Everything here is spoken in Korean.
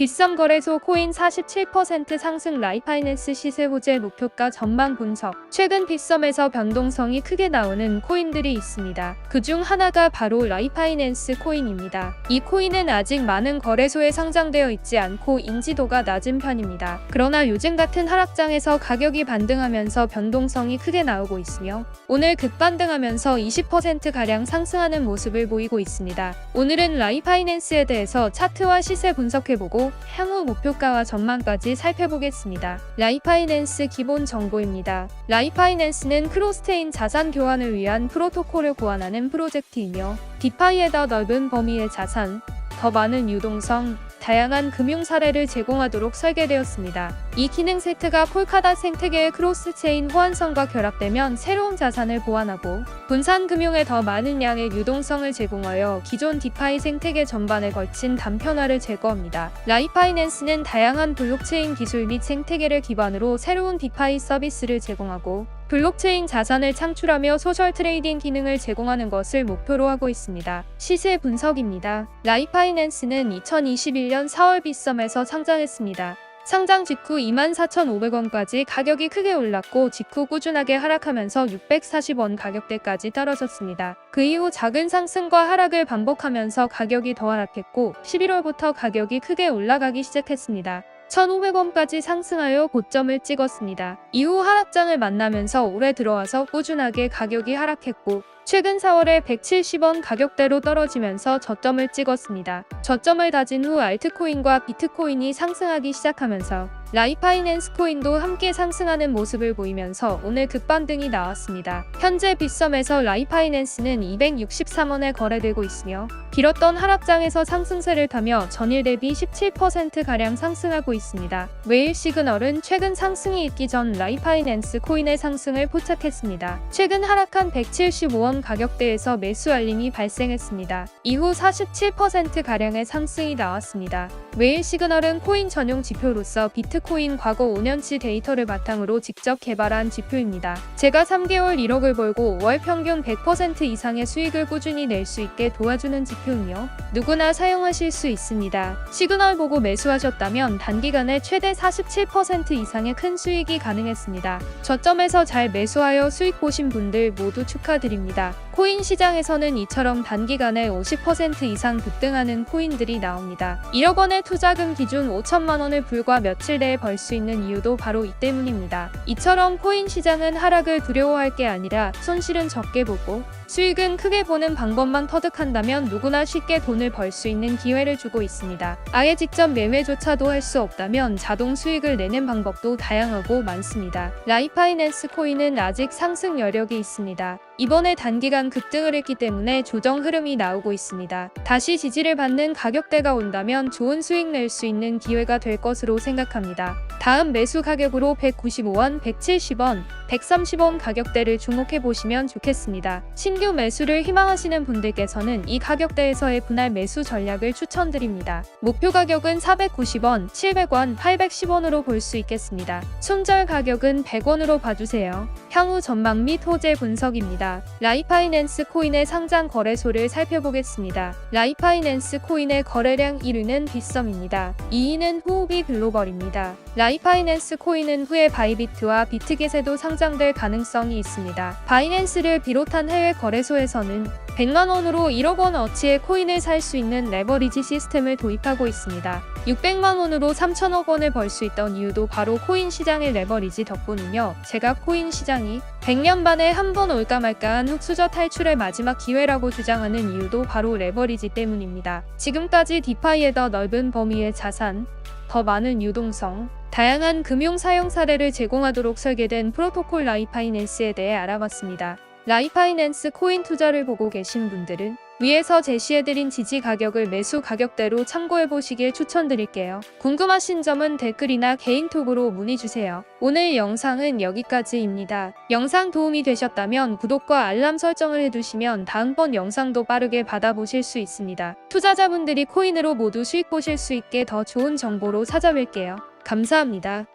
비썸 거래소 코인 47% 상승 라이파이낸스 시세 호재 목표가 전망 분석. 최근 비썸에서 변동성이 크게 나오는 코인들이 있습니다. 그중 하나가 바로 라이파이낸스 코인입니다. 이 코인은 아직 많은 거래소에 상장되어 있지 않고 인지도가 낮은 편입니다. 그러나 요즘 같은 하락장에서 가격이 반등하면서 변동성이 크게 나오고 있으며 오늘 급반등하면서 20%가량 상승하는 모습을 보이고 있습니다. 오늘은 라이파이낸스에 대해서 차트와 시세 분석해보고 향후 목표가와 전망까지 살펴보겠습니다. 라이파이낸스 기본 정보입니다. 라이파이낸스는 크로스체인 자산 교환을 위한 프로토콜을 고안하는 프로젝트이며 디파이의 더 넓은 범위의 자산, 더 많은 유동성, 다양한 금융 사례를 제공하도록 설계되었습니다. 이 기능 세트가 폴카닷 생태계의 크로스체인 호환성과 결합되면 새로운 자산을 보완하고 분산 금융에 더 많은 양의 유동성을 제공하여 기존 디파이 생태계 전반에 걸친 단편화를 제거합니다. 라이파이낸스는 다양한 블록체인 기술 및 생태계를 기반으로 새로운 디파이 서비스를 제공하고 블록체인 자산을 창출하며 소셜 트레이딩 기능을 제공하는 것을 목표로 하고 있습니다. 시세 분석입니다. 라이파이낸스는 2021년 4월 비썸에서 상장했습니다. 상장 직후 24,500원까지 가격이 크게 올랐고 직후 꾸준하게 하락하면서 640원 가격대까지 떨어졌습니다. 그 이후 작은 상승과 하락을 반복하면서 가격이 더 하락했고 11월부터 가격이 크게 올라가기 시작했습니다. 1,500원까지 상승하여 고점을 찍었습니다. 이후 하락장을 만나면서 올해 들어와서 꾸준하게 가격이 하락했고 최근 4월에 170원 가격대로 떨어지면서 저점을 찍었습니다. 저점을 다진 후 알트코인과 비트코인이 상승하기 시작하면서 라이파이낸스 코인도 함께 상승하는 모습을 보이면서 오늘 급반등이 나왔습니다. 현재 빗썸에서 라이파이낸스는 263원에 거래되고 있으며 길었던 하락장에서 상승세를 타며 전일 대비 17%가량 상승하고 있습니다. 웨일 시그널은 최근 상승이 있기 전 라이파이낸스 코인의 상승을 포착했습니다. 최근 하락한 175원 가격대에서 매수 알림이 발생했습니다. 이후 47%가량의 상승이 나왔습니다. 웨일 시그널은 코인 전용 지표로서 비트코인 과거 5년치 데이터를 바탕으로 직접 개발한 지표입니다. 제가 3개월 1억을 벌고 월 평균 100% 이상의 수익을 꾸준히 낼 수 있게 도와주는 지표이며 누구나 사용하실 수 있습니다. 시그널 보고 매수하셨다면 단기간에 최대 47% 이상의 큰 수익이 가능했습니다. 저점에서 잘 매수하여 수익 보신 분들 모두 축하드립니다. 있습니다. 코인 시장에서는 이처럼 단기간에 50% 이상 급등하는 코인들이 나옵니다. 1억 원의 투자금 기준 5천만 원을 불과 며칠 내에 벌 수 있는 이유도 바로 이 때문입니다. 이처럼 코인 시장은 하락을 두려워할 게 아니라 손실은 적게 보고 수익은 크게 보는 방법만 터득한다면 누구나 쉽게 돈을 벌 수 있는 기회를 주고 있습니다. 아예 직접 매매조차도 할 수 없다면 자동 수익을 내는 방법도 다양하고 많습니다. 라이파이낸스 코인은 아직 상승 여력이 있습니다. 이번에 단기간 급등을 했기 때문에 조정 흐름이 나오고 있습니다. 다시 지지를 받는 가격대가 온다면 좋은 수익 낼 수 있는 기회가 될 것으로 생각합니다. 다음 매수 가격으로 195원, 170원, 130원 가격대를 주목해 보시면 좋겠습니다. 신규 매수를 희망하시는 분들께서는 이 가격대에서의 분할 매수 전략을 추천드립니다. 목표 가격은 490원, 700원, 810원으로 볼 수 있겠습니다. 손절 가격은 100원으로 봐주세요. 향후 전망 및 호재 분석입니다. 라이파이낸스 코인의 상장 거래소를 살펴보겠습니다. 라이파이낸스 코인의 거래량 1위는 빗썸입니다. 2위는 후오비 글로벌입니다. 라이파이낸스 코인은 후에 바이비트와 비트겟에도 상장될 가능성이 있습니다. 바이낸스를 비롯한 해외 거래소에서는 100만 원으로 1억 원 어치의 코인을 살 수 있는 레버리지 시스템을 도입하고 있습니다. 600만 원으로 3천억 원을 벌 수 있던 이유도 바로 코인 시장의 레버리지 덕분이며 제가 코인 시장이 100년 만에 한 번 올까 말까한 흑수저 탈출의 마지막 기회라고 주장하는 이유도 바로 레버리지 때문입니다. 지금까지 디파이의 더 넓은 범위의 자산, 더 많은 유동성, 다양한 금융 사용 사례를 제공하도록 설계된 프로토콜 라이파이낸스에 대해 알아봤습니다. 라이파이낸스 코인 투자를 보고 계신 분들은 위에서 제시해드린 지지 가격을 매수 가격대로 참고해보시길 추천드릴게요. 궁금하신 점은 댓글이나 개인톡으로 문의주세요. 오늘 영상은 여기까지입니다. 영상 도움이 되셨다면 구독과 알람 설정을 해두시면 다음번 영상도 빠르게 받아보실 수 있습니다. 투자자분들이 코인으로 모두 수익 보실 수 있게 더 좋은 정보로 찾아뵐게요. 감사합니다.